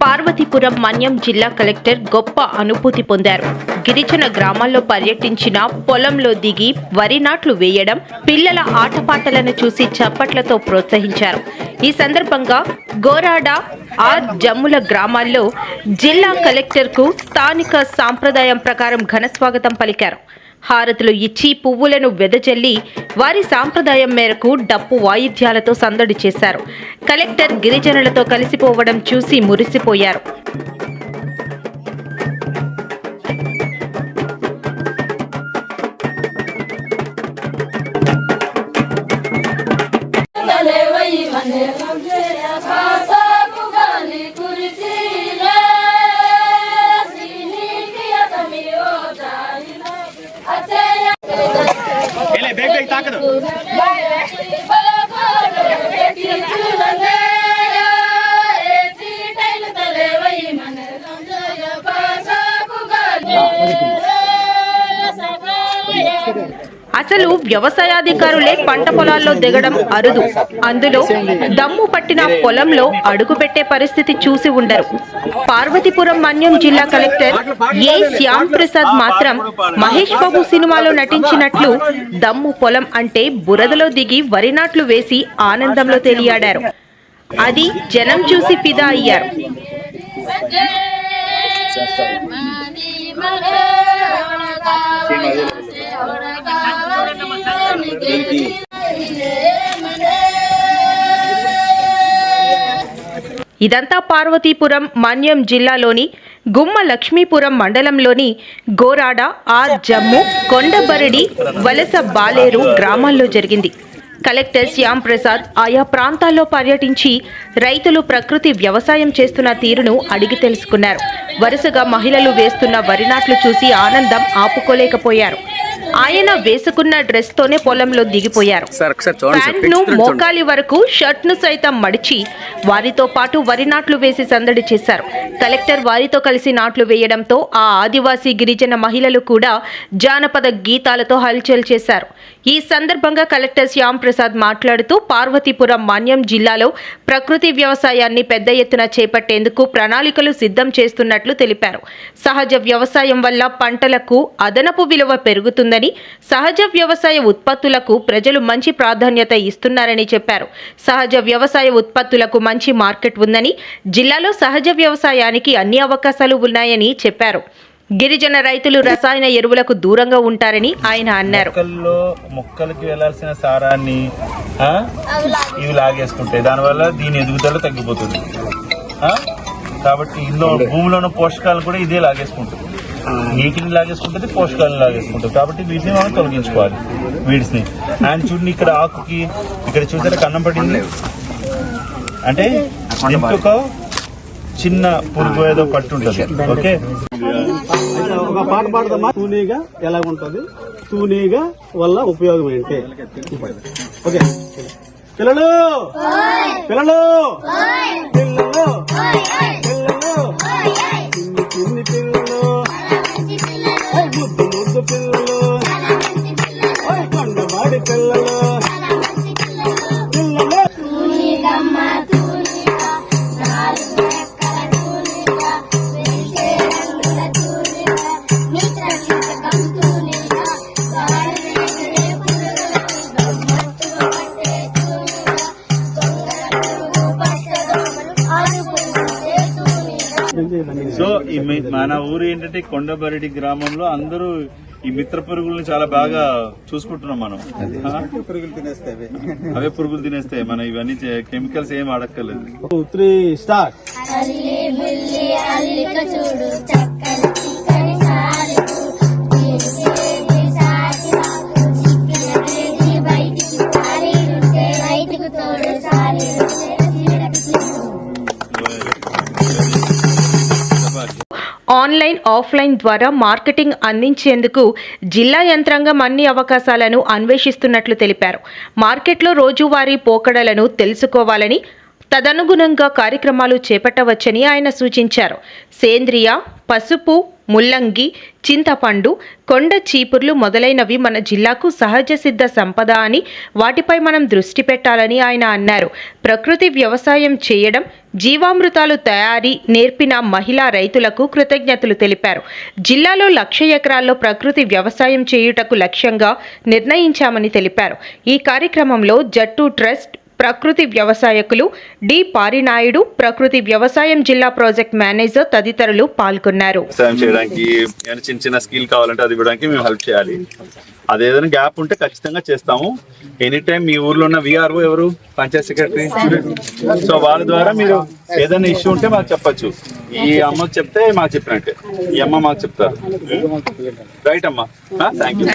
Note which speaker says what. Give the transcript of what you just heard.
Speaker 1: పార్వతీపురం మన్యం జిల్లా కలెక్టర్ గొప్ప అనుభూతి పొందారు. గిరిజన గ్రామాల్లో పర్యటించిన పొలంలో దిగి వరి నాట్లు వేయడం పిల్లల ఆటపాటలను చూసి చప్పట్లతో ప్రోత్సహించారు. ఈ సందర్భంగా గోరాడ ఆర్ జమ్ముల గ్రామాల్లో జిల్లా కలెక్టర్కు స్థానిక సాంప్రదాయం ప్రకారం ఘన స్వాగతం పలికారు. హారతులు ఇచ్చి పువ్వులను వెదజల్లి వారి సాంప్రదాయం మేరకు డప్పు వాయిద్యాలతో సందడి చేశారు. కలెక్టర్ గిరిజనులతో కలిసిపోవడం చూసి మురిసిపోయారు. అసలు వ్యవసాయాధికారులే పంట పొలాల్లో దిగడం అరుదు. అందులో దమ్ము పట్టిన పొలంలో అడుగు పెట్టే పరిస్థితి చూసి ఉండరు. పార్వతీపురం మన్యం జిల్లా కలెక్టర్ ఏ శ్యామ్ ప్రసాద్ మాత్రం మహేష్ బాబు సినిమాలో నటించినట్లు దమ్ము పొలం అంటే బురదలో దిగి వరి నాట్లు వేసి ఆనందంలో తేలియాడారు. అది జనం చూసి ఫిదా అయ్యారు. ఇదంతా పార్వతీపురం మన్యం జిల్లాలోని గుమ్మ లక్ష్మీపురం మండలంలోని గోరాడ ఆర్ జమ్ము కొండబరడి వలస బాలేరు గ్రామాల్లో జరిగింది. కలెక్టర్ శ్యామ్ ప్రసాద్ ఆయా ప్రాంతాల్లో పర్యటించి రైతులు ప్రకృతి వ్యవసాయం చేస్తున్న తీరును అడిగి తెలుసుకున్నారు. వరుసగా మహిళలు వేస్తున్న వరి నాట్లు చూసి ఆనందం ఆపుకోలేకపోయారు. ఆయన వేసుకున్న డ్రెస్ తోనే పొలంలో దిగిపోయారు.
Speaker 2: పిక్చర్ చూడండి
Speaker 1: మోకాలి వరకు షర్ట్ను సైతం మడిచి వారితో పాటు వరి నాట్లు వేసి సందడి చేశారు. కలెక్టర్ వారితో కలిసి నాట్లు వేయడంతో ఆ ఆదివాసీ గిరిజన మహిళలు కూడా జానపద గీతాలతో హల్చల్ చేశారు. ఈ సందర్భంగా కలెక్టర్ శ్యామ్ ప్రసాద్ మాట్లాడుతూ పార్వతీపురం మాన్యం జిల్లాలో ప్రకృతి వ్యవసాయాన్ని పెద్ద ఎత్తున చేపట్టేందుకు ప్రణాళికలు సిద్ధం చేస్తున్నట్లు తెలిపారు. సహజ వ్యవసాయం వల్ల పంటలకు అదనపు విలువ పెరుగుతుందని సహజ వ్యవసాయ ఉత్పత్తులకు ప్రజలు మంచి ప్రాధాన్యత ఇస్తున్నారని చెప్పారు. సహజ వ్యవసాయ ఉత్పత్తులకు మంచి మార్కెట్ ఉందని జిల్లాలో సహజ వ్యవసాయానికి అన్ని అవకాశాలు ఉన్నాయని చెప్పారు. గిరిజన రైతులు రసాయన ఎరువులకు దూరంగా ఉంటారని ఆయన అన్నారు.
Speaker 3: మొక్కల్లో మొక్కలకి వెళ్ళాల్సిన సారాన్ని ఆ, ఇవి లాగేసుకుంటాయి దానివల్ల దీని ఎదుగుదల తగ్గిపోతుంది. ఆ? కాబట్టి ఇందులో భూమిలో ఉన్న పోషకాలు కూడా ఇదే లాగేసుకుంటుంది. నీటిని లాగేసుకుంటుంది పోషకాలను లాగేసుకుంటుంది. కాబట్టి వీటిని మనం తొలగించుకోవాలి వీడ్స్ని అండ్ చూడండి ఇక్కడ ఆకుకి ఇక్కడ చూసారా కన్నం పడింది. అంటే ఒక చిన్న పురుగు ఏదో పట్టుంటది. ఓకే
Speaker 4: ఒక పాట పాడదామా? తూనీగా ఎలా ఉంటది తూనీగా వల్ల ఉపయోగం ఏంటి? ఓకే పిల్లలు! పిల్లలు! పిల్లలు! పిల్లలు! చిన్ని పిల్లలు. ముద్దు ముద్దు పిల్లలు! పిల్లలు!
Speaker 3: సో మన ఊరు ఏంటంటే కొండబరిడి గ్రామంలో అందరూ ఈ మిత్ర పురుగుల్ని చాలా బాగా చూసుకుంటున్నాం మనం. ఆ?
Speaker 4: పురుగులు తినేస్తాయి
Speaker 3: అవే. పురుగులు తినేస్తాయి మనం ఇవన్నీ కెమికల్స్ ఏం అడక్కర్లేదు
Speaker 4: త్రీ స్టార్ట్
Speaker 1: ఆన్లైన్ ఆఫ్లైన్ ద్వారా మార్కెటింగ్ అందించేందుకు జిల్లా యంత్రాంగం అన్ని అవకాశాలను అన్వేషిస్తున్నట్లు తెలిపారు. మార్కెట్లో రోజువారీ పోకడలను తెలుసుకోవాలని తదనుగుణంగా కార్యక్రమాలు చేపట్టవచ్చని ఆయన సూచించారు. సేంద్రియ పసుపు ముల్లంగి చింతపండు కొండ చీపుర్లు మొదలైనవి మన జిల్లాకు సహజ సిద్ధ సంపద అని వాటిపై మనం దృష్టి పెట్టాలని ఆయన అన్నారు. ప్రకృతి వ్యవసాయం చేయడం జీవామృతాలు తయారీ నేర్పిన మహిళా రైతులకు కృతజ్ఞతలు తెలిపారు. జిల్లాలో లక్ష ఎకరాల్లో ప్రకృతి వ్యవసాయం చేయుటకు లక్ష్యంగా నిర్ణయించామని తెలిపారు. ఈ కార్యక్రమంలో జట్టు ట్రస్ట్ ప్రకృతి వ్యవసాయకులు డి పారినాయుడు ప్రకృతి వ్యవసాయం జిల్లా ప్రాజెక్ట్ మేనేజర్ తదితరులు పాల్గొన్నారు.
Speaker 3: వ్యవసాయం చేయడానికి చిన్న చిన్న స్కిల్ కావాలంటే అది ఇవ్వడానికి మేము హెల్ప్ చేయాలి. అది ఏదైనా గ్యాప్ ఉంటే ఖచ్చితంగా చేస్తాము. ఎనీ టైం మీ ఊర్లో ఉన్న విఆర్ఓ ఎవరు? పంచాయత్ సెక్రటరీ? సో వాళ్ళ ద్వారా మీరు ఏదైనా ఇష్యూ ఉంటే మాకు చెప్పొచ్చు. ఈ అమ్మ చెప్తే మాకు చెప్పినట్టే. ఈ అమ్మ మాకు చెప్తారు. రైట్ అమ్మా. Thank you